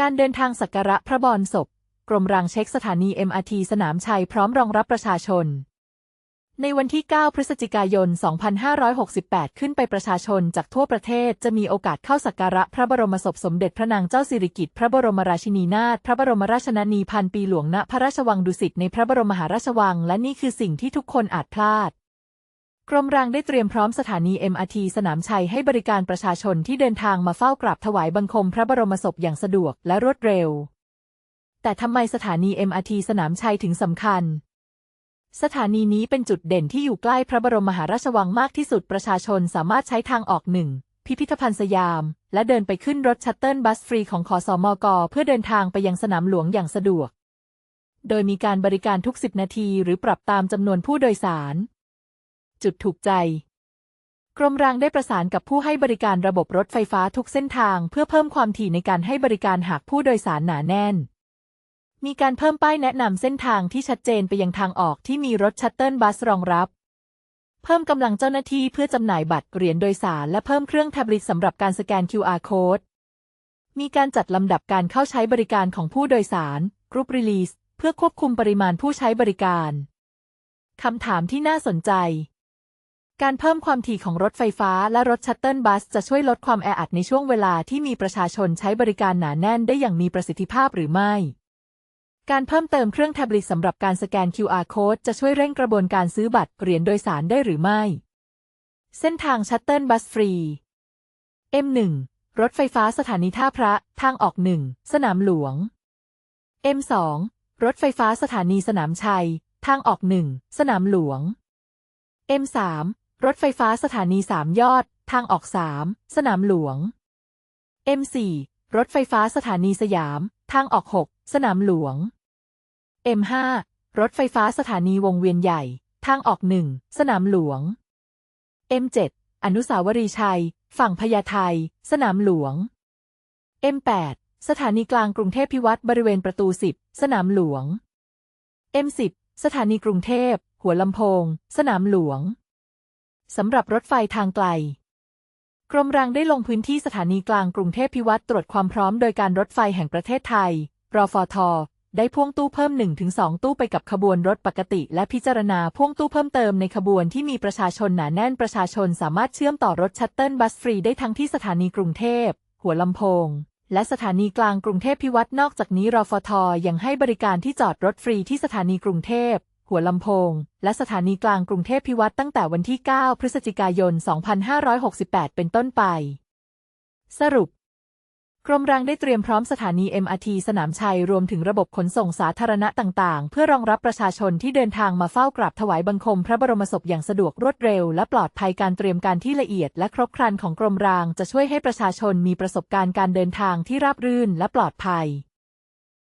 การเดินทางสักการะพระบรมศพ กรมรางเช็คสถานี MRT สนามชัยพร้อมรองรับประชาชน ในวันที่ 9 พฤศจิกายน 2568 ขึ้นไปประชาชนจากทั่วประเทศจะมีโอกาสเข้าสักการะพระบรมศพสมเด็จพระนางเจ้าสิริกิติ์พระบรมราชินีนาถพระบรมราชชนนีพันปีหลวงณพระราชวังดุสิตในพระบรมมหาราชวัง และนี่คือสิ่งที่ทุกคนอาจพลาด กรมรางได้เตรียมพร้อมสถานี MRT สนามชัยให้บริการประชาชนที่เดินทางมาเฝ้ากราบถวายบังคมพระบรมศพอย่างสะดวกและรวดเร็ว แต่ทำไมสถานี MRT สนามชัยถึงสำคัญ สถานีนี้เป็นจุดเด่นที่อยู่ใกล้พระบรมมหาราชวังมากที่สุดประชาชนสามารถใช้ทางออกหนึ่งพิพิธภัณฑ์สยาม และเดินไปขึ้นรถชัตเติลบัสฟรีของขอสอมกเพื่อเดินทางไปยังสนามหลวงอย่างสะดวก โดยมีการบริการทุก 10 นาที หรือปรับตามจำนวนผู้โดยสาร จุดถูกใจ กรมรางได้ประสานกับผู้ให้บริการระบบรถไฟฟ้าทุกเส้นทาง เพื่อเพิ่มความถี่ในการให้บริการหากผู้โดยสารหนาแน่น มีการเพิ่มป้ายแนะนำเส้นทางที่ชัดเจนไปยังทางออกที่มีรถชัตเติลบัสรองรับ เพิ่มกำลังเจ้าหน้าที่เพื่อจำหน่ายบัตรเหรียญโดยสาร และเพิ่มเครื่องแท็บเล็ตสำหรับการสแกน QR code มีการจัดลำดับการเข้าใช้บริการของผู้โดยสาร Group Release เพื่อควบคุมปริมาณผู้ใช้บริการ คำถามที่น่าสนใจ การเพิ่มความถี่ของรถไฟฟ้าและรถชัตเติลบัส จะช่วยลดความแออัดในช่วงเวลาที่มีประชาชนใช้บริการหนาแน่นได้อย่างมีประสิทธิภาพหรือไม่ การเพิ่มเติมเครื่องแท็บเล็ตสำหรับการสแกน QR code จะช่วยเร่งกระบวนการซื้อบัตรเหรียญโดยสารได้หรือไม่ เส้นทางชัตเติลบัสฟรี M1 รถไฟฟ้าสถานีท่าพระ ทางออก1สนามหลวง M2 รถไฟฟ้าสถานีสนามชัย ทางออก1สนามหลวง M3 รถไฟฟ้าสถานีสามยอด ทางออก3สนามหลวง M4 รถไฟฟ้าสถานีสยาม ทางออก6สนามหลวง M5 รถไฟฟ้าสถานีวงเวียนใหญ่ ทางออก1สนามหลวง M7 อนุสาวรีย์ชัย ฝั่งพญาไทสนามหลวง M8 สถานีกลางกรุงเทพพิวัตรบริเวณประตู 10 สนามหลวง M10 สถานีกรุงเทพ หัวลำโพง สนามหลวง สำหรับรถไฟทางไกล กรมรางได้ลงพื้นที่สถานีกลางกรุงเทพพิวัตรตรวจความพร้อมโดยการรถไฟแห่งประเทศไทย รฟท ได้พ่วงตู้เพิ่ม 1-2 ตู้ไปกับขบวนรถปกติ และพิจารณาพ่วงตู้เพิ่มเติมในขบวนที่มีประชาชนหนาแน่นประชาชนสามารถเชื่อมต่อรถชัตเติลบัสฟรีได้ทั้งที่สถานีกรุงเทพ หัวลำโพงและสถานีกลางกรุงเทพพิวัตรนอกจากนี้รฟท ยังให้บริการที่จอดรถฟรีที่สถานีกรุงเทพ หัวลำโพง และสถานีกลางกรุงเทพพิวัตรตั้งแต่วันที่ 9 พฤศจิกายน 2568 เป็นต้นไป สรุป กรมรางได้เตรียมพร้อมสถานี MRT สนามชัย รวมถึงระบบขนส่งสาธารณะต่างๆ เพื่อรองรับประชาชนที่เดินทางมาเฝ้ากราบถวายบังคมพระบรมศพอย่างสะดวกรวดเร็ว และปลอดภัยการเตรียมการที่ละเอียด และครบครันของกรมรางจะช่วยให้ประชาชนมีประสบการณ์การเดินทางที่ราบรื่นและปลอดภัย